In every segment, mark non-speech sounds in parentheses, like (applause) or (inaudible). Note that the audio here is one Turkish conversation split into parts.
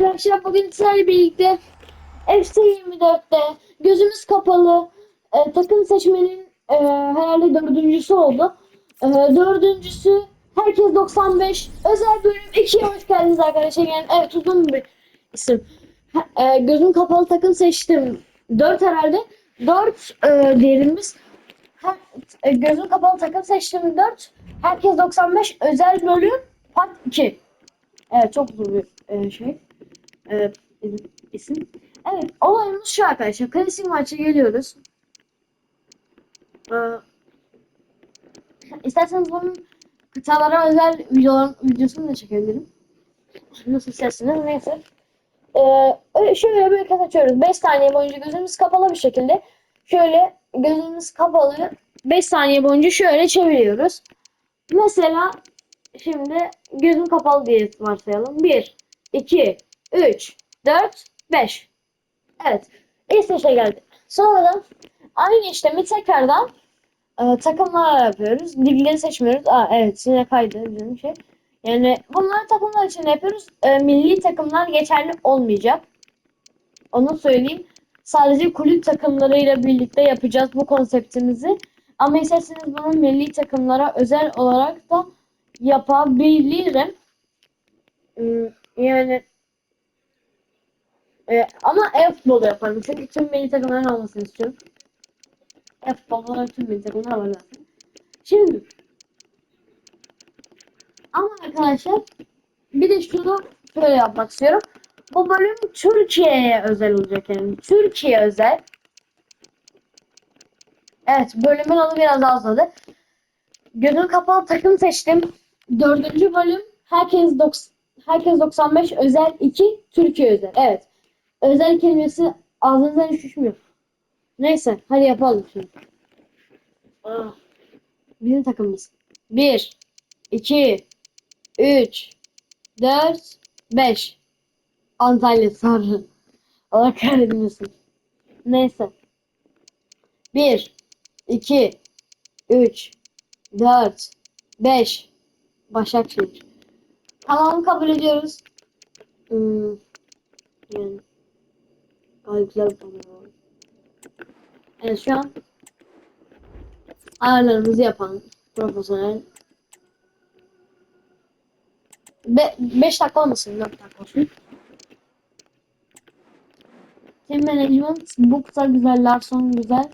Arkadaşlar bugün sizlerle birlikte FC24'te gözümüz kapalı e, takım seçmenin e, herhalde dördüncüsü oldu. E, dördüncüsü Herkes 95 özel bölüm 2'ye hoş geldiniz arkadaşlar. Yani evet uzun bir isim. E, gözüm kapalı takım seçtim. 4 herhalde. 4 e, diğerimiz. Ha, e, gözüm kapalı takım seçtim 4. Herkes 95 özel bölüm part 2. Evet çok uzun bir e, şey. Evet, isim-. Evet, olayımız şu arkadaşlar. Klasik maça geliyoruz. Ee, isterseniz bunun kıtalara özel videoların videosunu da çekebilirim. Nasıl isterseniz neyse. Ee, öyle şöyle bir kasa açıyoruz. 5 saniye boyunca gözümüz kapalı bir şekilde şöyle gözümüz kapalı 5 saniye boyunca şöyle çeviriyoruz. Mesela şimdi gözüm kapalı diye varsayalım. 1, 2, 3, 4, 5. Evet. İlk beşe geldi. Sonradan aynı işlemi tekrardan e, takımlara yapıyoruz. Ligleri seçmiyoruz. Aa evet yine kaydı bizim şey. Yani bunları takımlar için yapıyoruz. E, milli takımlar geçerli olmayacak. Onu söyleyeyim. Sadece kulüp takımlarıyla birlikte yapacağız bu konseptimizi. Ama isterseniz bunu milli takımlara özel olarak da yapabilirim. Hmm, Yani e, ama e-futbolu yaparım. Çünkü tüm milli takımların olmasını istiyorum. E-futbolda tüm milli takımlar var zaten. Şimdi ama arkadaşlar bir de şunu şöyle yapmak istiyorum. Bu bölüm Türkiye'ye özel olacak yani. Türkiye özel. Evet bölümün adı biraz daha uzadı. Gözüm kapalı takım seçtim. Dördüncü bölüm herkes 90 herkes 95 özel 2 Türkiye özel. Evet. Özel kelimesi ağzınızdan hiç düşmüyor. Neyse hadi yapalım şimdi. Ah, Bizim takımımız. 1 2 3 4 5 Antalya Sarı. Allah kahretmesin. Neyse. 1 2 3 4 5 Başakşehir. Tamam kabul ediyoruz. Hmm, yani gayet güzel bir kamera var. Evet şu an ayarlarımızı yapan profesyonel 5 dakika olmasın 4 dakika olsun. Team Management bu kadar güzel, Larson güzel.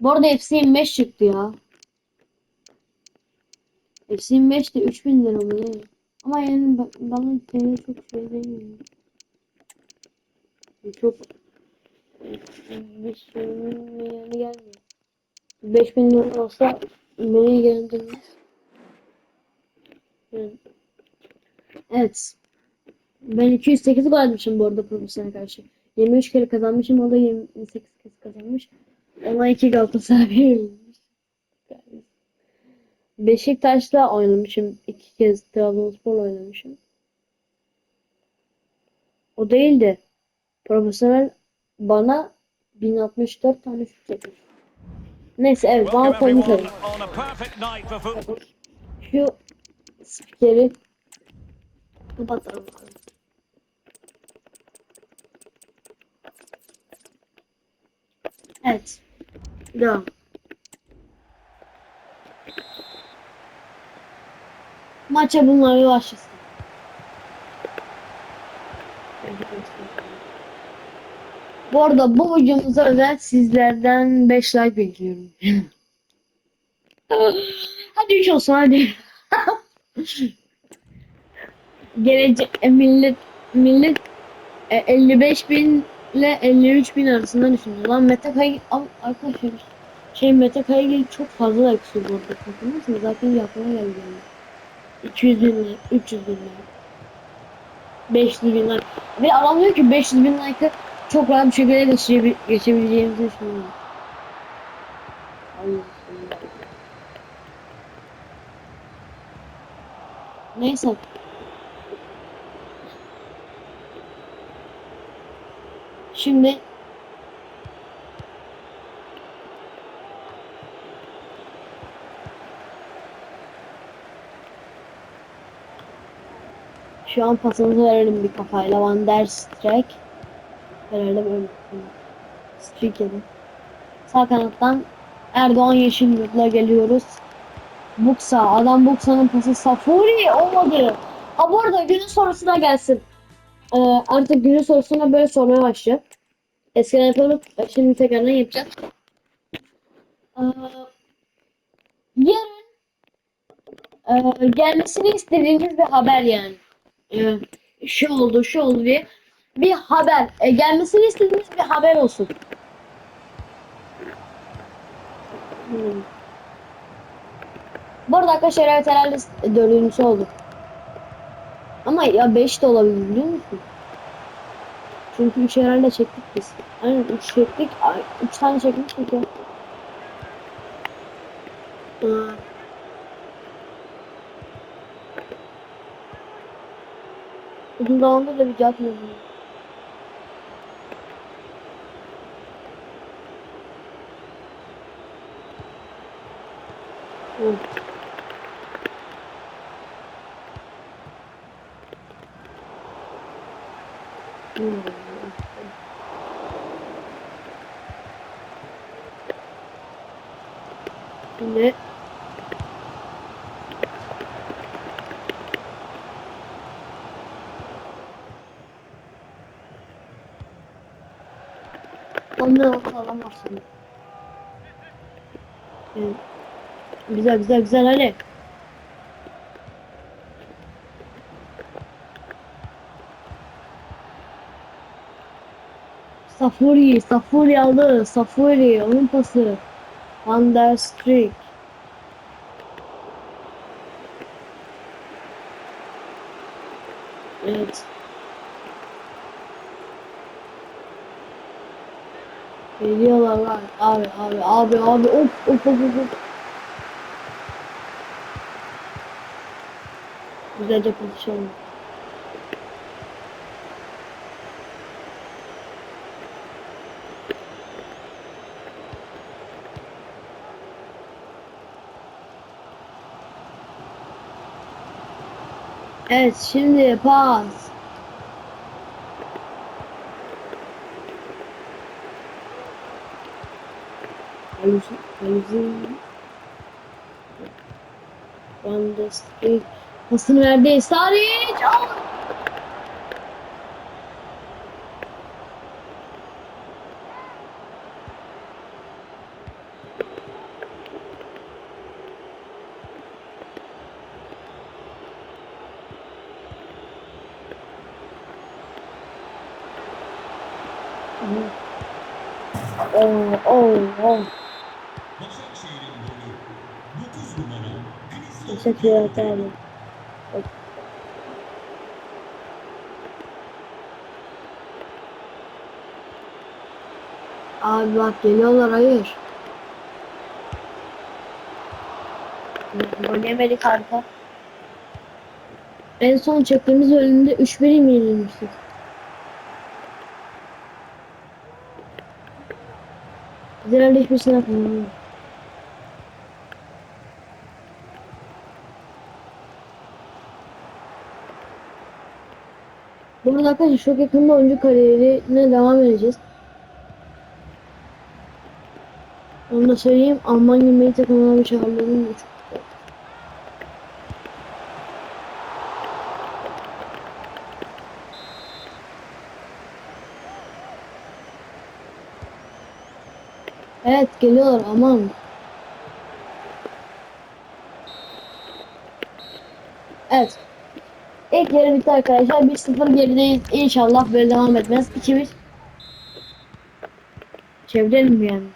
Bu arada FC 25 çıktı ya. FC 25 de 3000 lira mı ne? Ama yani ba- bana TL çok şey değil. Çok bir şeyin yani gelmiyor. 5000 lira olsa beni ilgilendirmez. Evet. Ben 208 gol atmışım bu arada profesyonel karşı. 23 kere kazanmışım. O da 28 kez kazanmış. Ona 2 Galatasaray verilmiş. Beşiktaş'la oynamışım. 2 kez Trabzonspor oynamışım. O değildi. Profesyonel bana 1064 tane şut çekmiş. Neyse evet bana koymuş. Şu spikeri kapatalım. Evet. Devam. Maça bunlar bir başlasın. Bu arada bu videomuza özel sizlerden 5 like bekliyorum. (laughs) hadi 3 olsun hadi. (laughs) Gelecek e, millet millet e, 55 bin ile 53 bin arasında düşünüyor. Lan Mete Kay Al- arkadaşlar şey Mete Kaygil çok fazla like istiyor bu arada. Farkında mısınız? Zaten yakına geldi yani. 200 bin like, 300 bin like. 500 bin like. Ve adam diyor ki 500 bin like'ı çok rahat bir şekilde geçebil geçebileceğimizi düşünüyorum. Neyse. Şimdi Şu an pasımızı verelim bir kafayla. Van der Streek. Herhalde böyle. Streek yedi. Sağ kanattan Erdoğan Yeşilyurt'la geliyoruz. Buksa. Adam Buksa'nın pası Safuri olmadı. Ha bu arada günün sorusuna gelsin. Ee, artık günün sorusuna böyle sormaya başlayacak. Eskiden yapıyorduk. Şimdi tekrardan yapacağız. Ee, yarın e, gelmesini istediğiniz bir haber yani. Ee, şu oldu, şu oldu diye bir haber. E, gelmesini istediğiniz bir haber olsun. Hmm. Bu arkadaşlar evet herhalde dördüncüsü oldu. Ama ya 5 de olabilir biliyor musun? Çünkü 3 herhalde çektik biz. Aynen 3 çektik. 3 tane çekmiştik ya. Aa. Uzun da video atmıyordum. Hı. Hmm. Şimdi Ondan alamazsın. Evet. Güzel güzel güzel hadi. Safuri, Safuri aldı. Safuri, onun pası. Van der Streek. Evet. Geliyorlar lan. Abi abi abi abi of of of of. Güzelce pozisyon. Evet şimdi pas. Kaleci, kaleci. Pasını verdi. Saric. Oh, oh, oh. Başakşehir'in golü 9 numara Christoph Teşekkür ederim. Abi bak geliyorlar hayır. Gol yemedik arka. En son çektiğimiz bölümde 3-1 mi yenilmiştik? Biz herhalde hiçbir şey yapmadık. Bu arada arkadaşlar çok yakında oyuncu kariyerine devam edeceğiz. Onu da söyleyeyim. Almanya milli takımına bir çağrılarım da çok Evet geliyorlar aman. Evet. İlk yarı bitti arkadaşlar. 1-0 gerideyiz. İnşallah böyle devam etmez. 2-1. Çevirelim yani.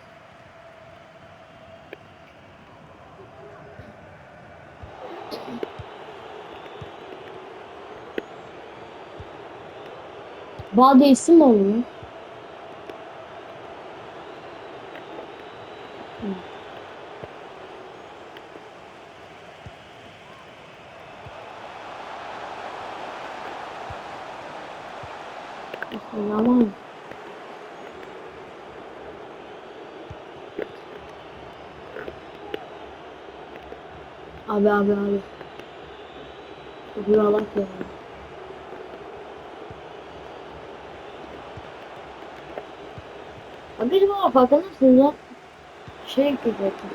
Bade isim mi? Yalan. Abi abi abi. Buna bak ya. Abi bizim ama farkında mısınız ya? Şey gidecektim.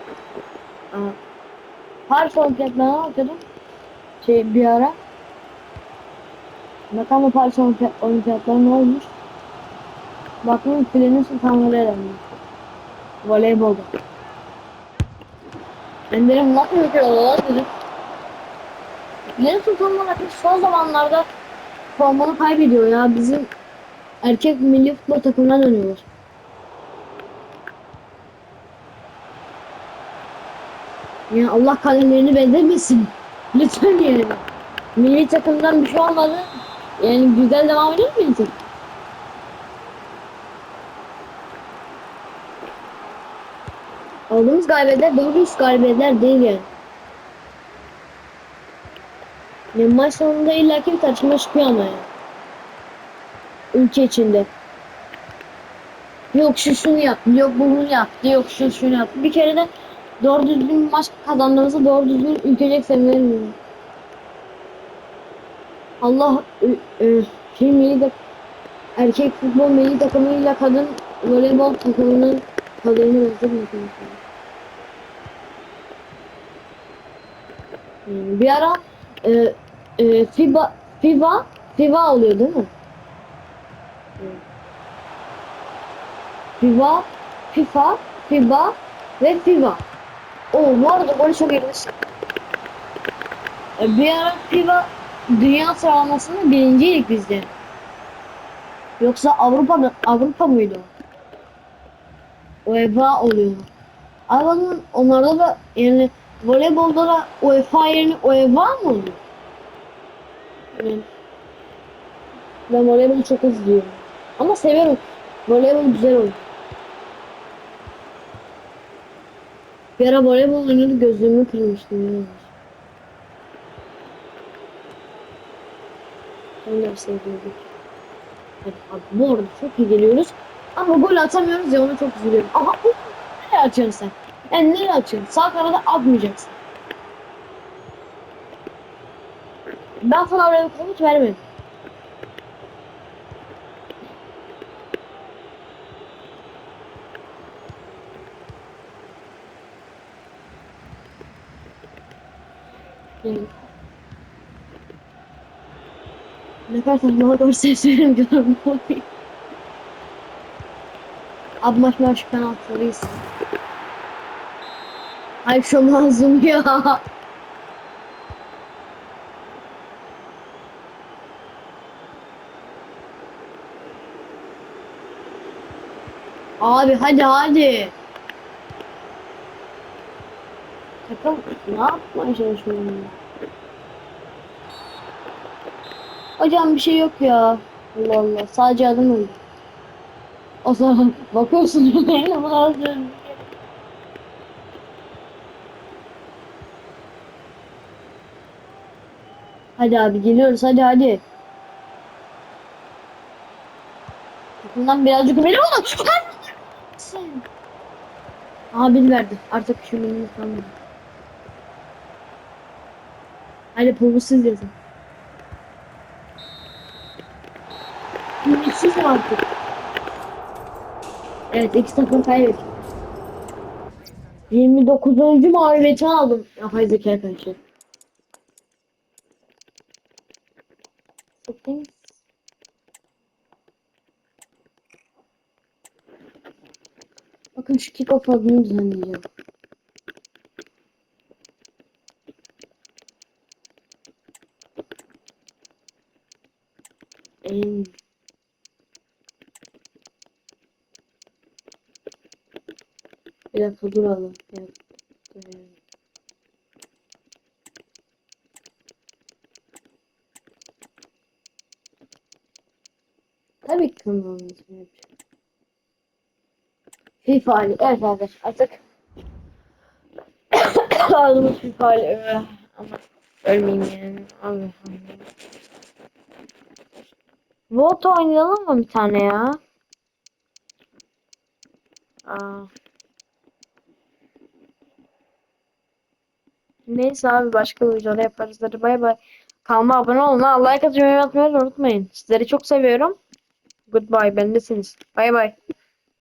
Her son fiyatlarına atıyordum. Şey bir ara. Bakalım bu parça olimpiyatları ne olmuş? Bakın planı tam oraya Voleybolda. Ben nasıl bir kere lan dedim. Filenin sultanları artık son zamanlarda formunu kaybediyor ya. Bizim erkek milli futbol takımına dönüyorlar. Ya Allah kalemlerini benzemesin. (laughs) Lütfen yani. Milli takımdan bir şey olmadı. Yani güzel devam ediyor mu? Aldığımız galibiyetler doğru galibiyetler değil yani. yani maç sonunda illaki bir tartışma çıkıyor ama yani. Ülke içinde. Yok şu şunu yaptı, yok bu bunu yaptı, yok şu şunu yaptı. Bir kere de doğru düzgün maç kazandığımızda doğru düzgün ülkecek seviyorum. Allah e, e, milli de erkek futbol milli takımıyla kadın voleybol takımının kaderini benzetmiyor. Yani bir ara e, e, FIBA FIBA FIBA oluyor değil mi? FIBA, FIFA, FIBA ve FIBA. O bu arada gol çok iyiymiş. E, Bir ara FIBA dünya sıralamasında birinciydik biz de. Yoksa Avrupa'da Avrupa mıydı o? UEFA oluyor. Ama onlarda da yani voleybolda da UEFA yerine UEFA mı oluyor? Yani, ben voleybolu çok izliyorum. Ama seviyorum. Voleybol güzel oyun. Bir ara voleybol oynadı gözlüğümü kırmıştım ya. Sen de sevdiyorduk. Hadi abi bu arada çok iyi geliyoruz. Ama gol atamıyoruz ya ona çok üzülüyorum. Aha bu nereye atıyorsun sen? Yani nereye atıyorsun? Sağ kanada atmayacaksın. Ben sana öyle bir komut vermedim. Yani. Ne kadar saçma doğru ses veremiyorum. Abi maç maç penaltılıyız. Ay şu mazlum ya. Abi hadi hadi. Takım ne yapmaya çalışıyorum? Hocam bir şey yok ya. Allah Allah. Sadece adım öyle. O zaman bakıyorsun (laughs) benim buna Hadi abi geliyoruz hadi hadi. Takımdan birazcık benim oldu. Sen. Abi verdi. Artık şu benim kalmadı. Hadi pulsuz yazın. Mi artık? Evet iki takım kaybettim. 29. mağlubiyeti aldım. Yapay zeka karşı. Bakın şu kick-off adını düzenleyeceğim. En Bir dakika duralım. Duralım. Tabii ki kanalımın ismini yapacağım. FIFA Ali. Evet arkadaşlar artık (coughs) aldığımız FIFA Ali. Ama ölmeyeyim yani. Abi, abi. Volt oynayalım mı bir tane ya? Aa. Neyse abi başka videoda yaparız. Hadi bay bay. Kanalıma abone olun. ha. Like atmayı unutmayın. Sizleri çok seviyorum. Goodbye. Bendesiniz. Bay bay.